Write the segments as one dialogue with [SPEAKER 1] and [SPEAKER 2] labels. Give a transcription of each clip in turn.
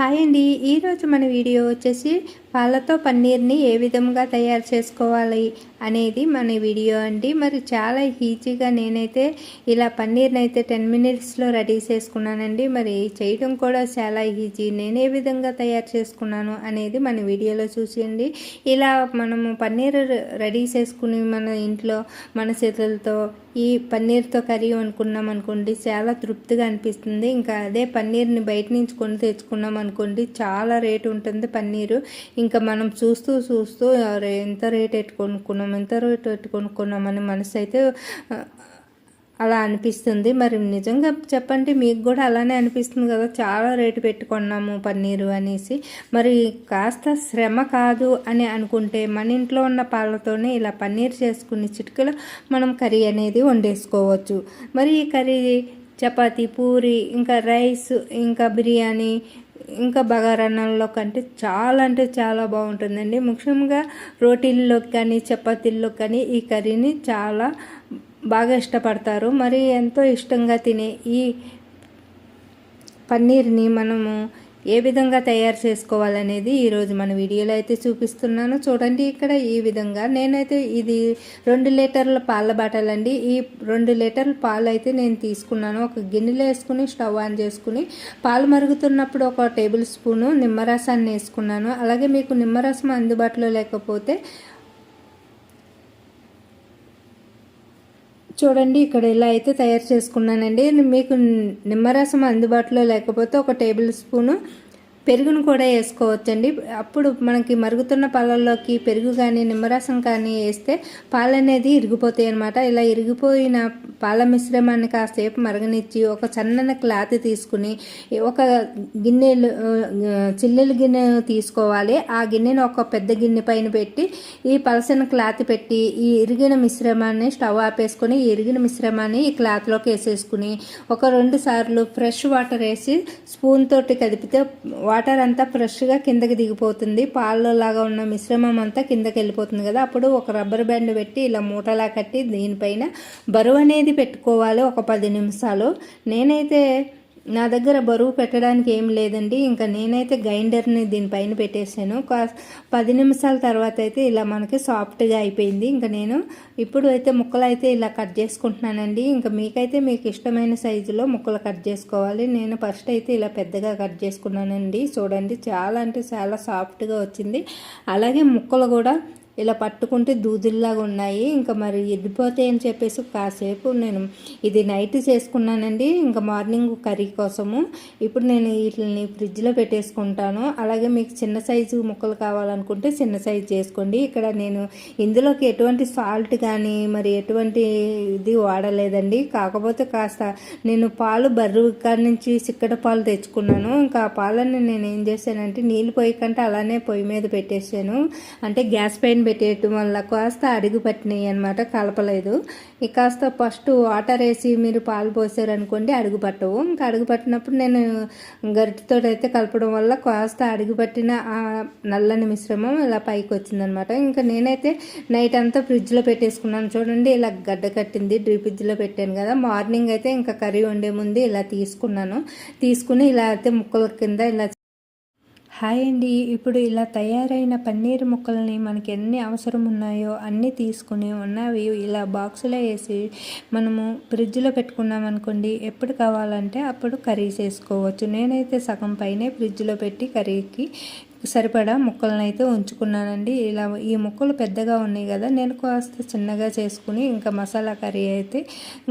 [SPEAKER 1] Hi అండి. ఈరోజు మన వీడియో వచ్చేసి పాలతో పన్నీర్ని ఏ విధంగా తయారు చేసుకోవాలి అనేది మన వీడియో అండి. మరి చాలా ఈజీగా నేనైతే ఇలా పన్నీర్ని అయితే టెన్ మినిట్స్లో రెడీ చేసుకున్నానండి. మరి చేయడం కూడా చాలా ఈజీ. నేను ఏ విధంగా తయారు చేసుకున్నాను అనేది మన వీడియోలో చూసేయండి. ఇలా మనము పన్నీర్ రెడీ చేసుకుని మన ఇంట్లో మన చేతులతో ఈ పన్నీర్తో కర్రీ వండుకున్నాం అనుకోండి చాలా తృప్తిగా అనిపిస్తుంది. ఇంకా అదే పన్నీర్ని బయట నుంచి కొని తెచ్చుకున్నాం అనుకోండి చాలా రేటు ఉంటుంది పన్నీరు. ఇంకా మనం చూస్తూ చూస్తూ ఎంత రేట్ ఎట్టు కొనుక్కున్నాం ఎంత రేట్ ఎట్టు కొనుక్కున్నాం అని మనసు అయితే అలా అనిపిస్తుంది. మరి నిజంగా చెప్పండి మీకు కూడా అలానే అనిపిస్తుంది కదా? చాలా రేటు పెట్టుకున్నాము పన్నీరు అనేసి. మరి కాస్త శ్రమ కాదు అని అనుకుంటే మన ఇంట్లో ఉన్న పాలతోనే ఇలా పన్నీర్ చేసుకుని చిటికలో మనం కర్రీ అనేది వండేసుకోవచ్చు. మరి ఈ కర్రీ చపాతీ పూరి ఇంకా రైస్ ఇంకా బిర్యానీ ఇంకా బగారన్నంలో కంటే చాలా అంటే చాలా బాగుంటుందండి. ముఖ్యంగా రోటీల్లోకి కానీ చపాతీల్లో కానీ ఈ కర్రీని చాలా బాగా ఇష్టపడతారు. మరి ఎంతో ఇష్టంగా తినే ఈ పన్నీర్ని మనము ఏ విధంగా తయారు చేసుకోవాలనేది ఈరోజు మన వీడియోలో అయితే చూపిస్తున్నాను. చూడండి ఇక్కడ ఈ విధంగా. నేనైతే ఇది రెండు లీటర్ల పాల బాటల్ అండి. ఈ రెండు లీటర్ల పాలు అయితే నేను తీసుకున్నాను. ఒక గిన్నెలో వేసుకుని స్టవ్ ఆన్ చేసుకుని పాలు మరుగుతున్నప్పుడు ఒక టేబుల్ స్పూను నిమ్మరసాన్ని వేసుకున్నాను. అలాగే మీకు నిమ్మరసం అందుబాటులో లేకపోతే చూడండి ఇక్కడ ఇలా అయితే తయారు చేసుకున్నానండి. మీకు నిమ్మరసం అందుబాటులో లేకపోతే ఒక టేబుల్ స్పూను పెరుగును కూడా వేసుకోవచ్చండి. అప్పుడు మనకి మరుగుతున్న పాలల్లోకి పెరుగు కానీ నిమ్మరసం కానీ వేస్తే పాలు అనేది ఇరిగిపోతాయి అనమాట ఇలా ఇరిగిపోయిన పాల మిశ్రమాన్ని కాసేపు మరగనిచ్చి ఒక సన్నని క్లాత్ తీసుకుని ఒక గిన్నెలు చిల్లెలు గిన్నె తీసుకోవాలి. ఆ గిన్నెను ఒక పెద్ద గిన్నె పైన పెట్టి ఈ పలసన క్లాత్ పెట్టి ఈ ఇరిగిన మిశ్రమాన్ని స్టవ్ ఆపేసుకొని ఈ ఇరిగిన మిశ్రమాన్ని ఈ క్లాత్లోకి వేసేసుకుని ఒక రెండు సార్లు ఫ్రెష్ వాటర్ వేసి స్పూన్ తోటి కదిపితే వాటర్ వాటర్ అంతా ఫ్రెష్గా కిందకి దిగిపోతుంది. పాలలో లాగా ఉన్న మిశ్రమం అంతా కిందకి వెళ్ళిపోతుంది కదా. అప్పుడు ఒక రబ్బర్ బ్యాండ్ పెట్టి ఇలా మూటలా కట్టి దీనిపైన బరువు అనేది పెట్టుకోవాలి ఒక పది నిమిషాలు. నేనైతే నా దగ్గర బరువు పెట్టడానికి ఏం లేదండి. ఇంకా నేనైతే గ్రైండర్ని దీనిపైన పెట్టేసాను పది నిమిషాల తర్వాత అయితే ఇలా మనకి సాఫ్ట్గా అయిపోయింది. ఇంకా నేను ఇప్పుడు అయితే ముక్కలు అయితే ఇలా కట్ చేసుకుంటున్నానండి. ఇంకా మీకైతే మీకు ఇష్టమైన సైజులో ముక్కలు కట్ చేసుకోవాలి. నేను ఫస్ట్ అయితే ఇలా పెద్దగా కట్ చేసుకున్నానండి. చూడండి చాలా అంటే చాలా సాఫ్ట్గా వచ్చింది. అలాగే ముక్కలు కూడా ఇలా పట్టుకుంటే దూదుల్లాగా ఉన్నాయి. ఇంకా మరి ఎద్దిపోతే అని చెప్పేసి కాసేపు నేను ఇది నైట్ చేసుకున్నానండి. ఇంకా మార్నింగ్ కర్రీ కోసము. ఇప్పుడు నేను వీటిని ఫ్రిడ్జ్లో పెట్టేసుకుంటాను. అలాగే మీకు చిన్న సైజు ముక్కలు కావాలనుకుంటే చిన్న సైజు చేసుకోండి. ఇక్కడ నేను ఇందులోకి ఎటువంటి సాల్ట్ కానీ మరి ఎటువంటి ఇది వాడలేదండి. కాకపోతే కాస్త నేను పాలు బర్రు కాడి నుంచి చిక్కట పాలు తెచ్చుకున్నాను. ఇంకా ఆ పాలని నేను ఏం చేశానంటే నీళ్ళు పోయకంటే అలానే పొయ్యి మీద పెట్టేసాను అంటే గ్యాస్ పైన పెట్టేయటం వల్ల కాస్త అడుగు పట్టినాయి అనమాట కలపలేదు. ఇక కాస్త ఫస్ట్ వాటర్ వేసి మీరు పాలు పోసారనుకోండి అడుగు పట్టవు. ఇంకా అడుగు పట్టినప్పుడు నేను గరిటితో అయితే కలపడం వల్ల కాస్త అడుగు పట్టిన ఆ నల్లని మిశ్రమం ఇలా పైకి వచ్చిందనమాట ఇంకా నేనైతే నైట్ అంతా ఫ్రిడ్జ్లో పెట్టేసుకున్నాను. చూడండి ఇలా గడ్డ కట్టింది డ్రీ ఫ్రిడ్జ్లో పెట్టాను కదా. మార్నింగ్ అయితే ఇంకా కర్రీ వండే ముందు ఇలా తీసుకున్నాను. తీసుకుని ఇలా అయితే ముక్కల కింద ఇలా హాయ్ అండి. ఇప్పుడు ఇలా తయారైన పన్నీర్ ముక్కల్ని మనకి ఎన్ని అవసరం ఉన్నాయో అన్నీ తీసుకుని ఉన్నవి ఇలా బాక్సులో వేసి మనము ఫ్రిడ్జ్లో పెట్టుకున్నాం అనుకోండి ఎప్పుడు కావాలంటే అప్పుడు కర్రీ చేసుకోవచ్చు. నేనైతే సగం పైనే ఫ్రిడ్జ్లో పెట్టి కర్రీకి సరిపడా ముక్కలను అయితే ఉంచుకున్నానండి. ఇలా ఈ ముక్కలు పెద్దగా ఉన్నాయి కదా నేను కాస్త చిన్నగా చేసుకుని ఇంకా మసాలా కర్రీ అయితే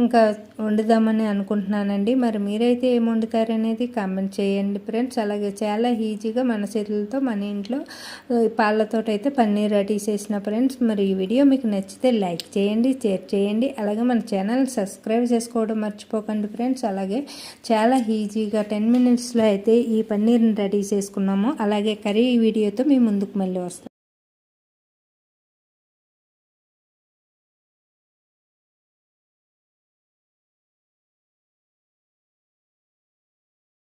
[SPEAKER 1] ఇంకా వండుదామని అనుకుంటున్నానండి. మరి మీరైతే ఏం వండుతారు అనేది కామెంట్ చేయండి ఫ్రెండ్స్. అలాగే చాలా ఈజీగా మన చేతులతో మన ఇంట్లో పాలతో అయితే పన్నీర్ రెడీ చేసిన ఫ్రెండ్స్. మరి ఈ వీడియో మీకు నచ్చితే లైక్ చేయండి షేర్ చేయండి. అలాగే మన ఛానల్ సబ్స్క్రైబ్ చేసుకోవడం మర్చిపోకండి ఫ్రెండ్స్. అలాగే చాలా ఈజీగా టెన్ మినిట్స్లో అయితే ఈ పన్నీర్ని రెడీ చేసుకున్నాము. అలాగే కర్రీ ఈ వీడియోతో మీ ముందుకు మళ్ళీ వస్తాం